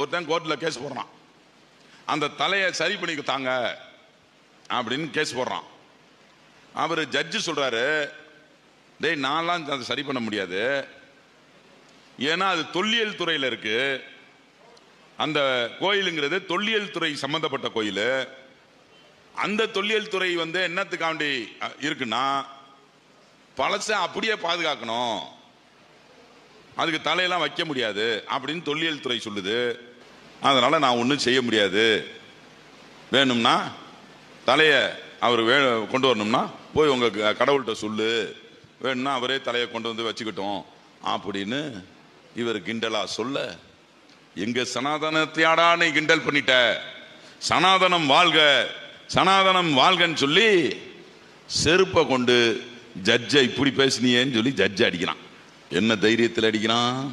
ஒருத்தன் கோர்ட்டில் கேஸ் போடுறான். அந்த தலையை சரி பண்ணி தாங்க அப்படின்னு கேஸ் போடுறான். அவர் ஜட்ஜு சொல்கிறாரு டேய் நான்லாம் அதை சரி பண்ண முடியாது. ஏன்னா அது தொல்லியல் துறையில் இருக்கு. அந்த கோயிலுங்கிறது தொல்லியல் துறை சம்பந்தப்பட்ட கோயில். அந்த தொல்லியல் துறை வந்து என்னத்துக்காண்டி இருக்குன்னா பழசை அப்படியே பாதுகாக்கணும். அதுக்கு தலையெல்லாம் வைக்க முடியாது அப்படின்னு தொல்லியல் துறை சொல்லுது. அதனால் நான் ஒன்றும் செய்ய முடியாது. வேணும்னா தலையை அவர் வே கொண்டு வரணும்னா போய் உங்கள் க- கடவுள்கிட்ட சொல்லு. வேணும்னா அவரே தலையை கொண்டு வந்து வச்சுக்கிட்டோம். அப்படின்னு இவர் கிண்டலா சொல்ல எங்க சனாதனத்தையாடா நீ கிண்டல் பண்ணிட்ட. சனாதனம் வாழ்க. சனாதனம் வாழ்கன்னு சொல்லி செருப்பை கொண்டு ஜட்ஜை இப்படி பேசினியேன்னு சொல்லி ஜட்ஜை அடிக்கிறான். என்ன தைரியத்தில் அடிக்கிறான்?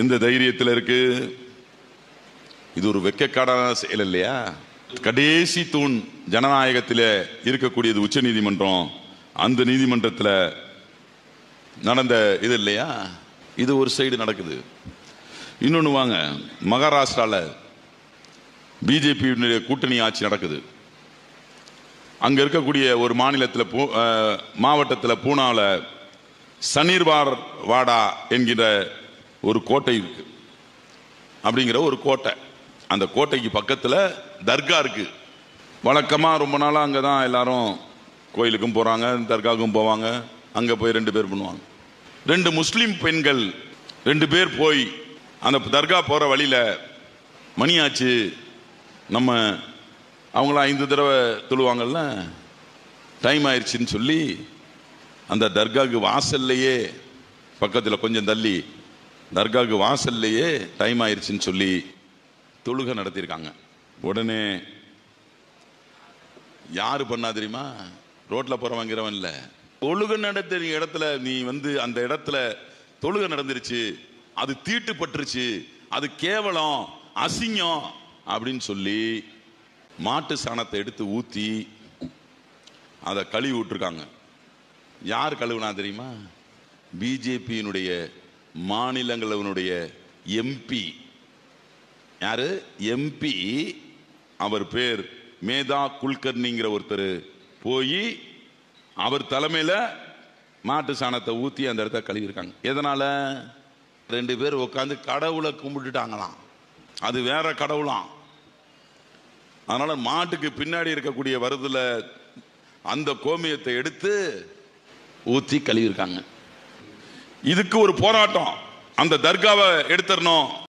எந்த தைரியத்தில் இருக்கு? இது ஒரு வெக்கக்காடான செயல் இல்லையா? கடைசி தூண் ஜனநாயகத்தில் இருக்கக்கூடியது உச்ச நீதிமன்றம். அந்த நீதிமன்றத்தில் நடந்த இது இல்லையா? இது ஒரு சைடு நடக்குது. இன்னொன்று வாங்க. மகாராஷ்டிராவில் பிஜேபியினுடைய கூட்டணி ஆட்சி நடக்குது. அங்கே இருக்கக்கூடிய ஒரு மாநிலத்தில் பூ மாவட்டத்தில் பூனாவில் சனீர்வார் வாடா என்கிற ஒரு கோட்டை இருக்கு. அப்படிங்கிற ஒரு கோட்டை. அந்த கோட்டைக்கு பக்கத்தில் தர்கா இருக்கு. வழக்கமாக ரொம்ப நாளாக அங்கே தான் எல்லாரும் கோயிலுக்கும் போகிறாங்க தர்காவுக்கும் போவாங்க. அங்கே போய் ரெண்டு பேர் பண்ணுவாங்க. ரெண்டு முஸ்லீம் பெண்கள் ரெண்டு பேர் போய் அந்த தர்கா போகிற வழியில் மணியாச்சு நம்ம அவங்களாம் ஐந்து தடவை தொழுவாங்கள்ல டைம் ஆயிடுச்சின்னு சொல்லி அந்த தர்காவுக்கு வாசல்லையே பக்கத்தில் கொஞ்சம் தள்ளி தர்காவுக்கு வாசல்லையே டைம் ஆயிடுச்சுன்னு சொல்லி தொழுகை நடத்தியிருக்காங்க. உடனே யார் பண்ணா தெரியுமா? ரோட்டில் போகிறவங்கிறவன் இல்லை. தொழுகை நடத்த இடத்துல நீ வந்து அந்த இடத்துல தொழுகை நடந்துருச்சு அது தீட்டுப்பட்டுருச்சு அது கேவலம் அசிங்கம் அப்படின்னு சொல்லி மாட்டு சாணத்தை எடுத்து ஊற்றி அதை கழுவி விட்டுருக்காங்க. யார் கழுவுனா தெரியுமா? பிஜேபியினுடைய மாநிலங்களவனுடைய எம்பி யாரு? எம்பி அவர் பேர் மேதா குல்கர்னிங்கிற ஒருத்தர். போய் அவர் தலைமையில் மாட்டு சாணத்தை ஊற்றி அந்த இடத்த கழுவிருக்காங்க எதனால்? ரெண்டு பேர் உட்காந்து கடவுளை கும்பிட்டுட்டாங்களாம். அது வேற கடவுளாம். அதனால் மாட்டுக்கு பின்னாடி இருக்கக்கூடிய வருதில் அந்த கோமியத்தை எடுத்து ஊற்றி கழுவிருக்காங்க இதுக்கு ஒரு போராட்டம். அந்த தர்காவை எடுத்துடணும்.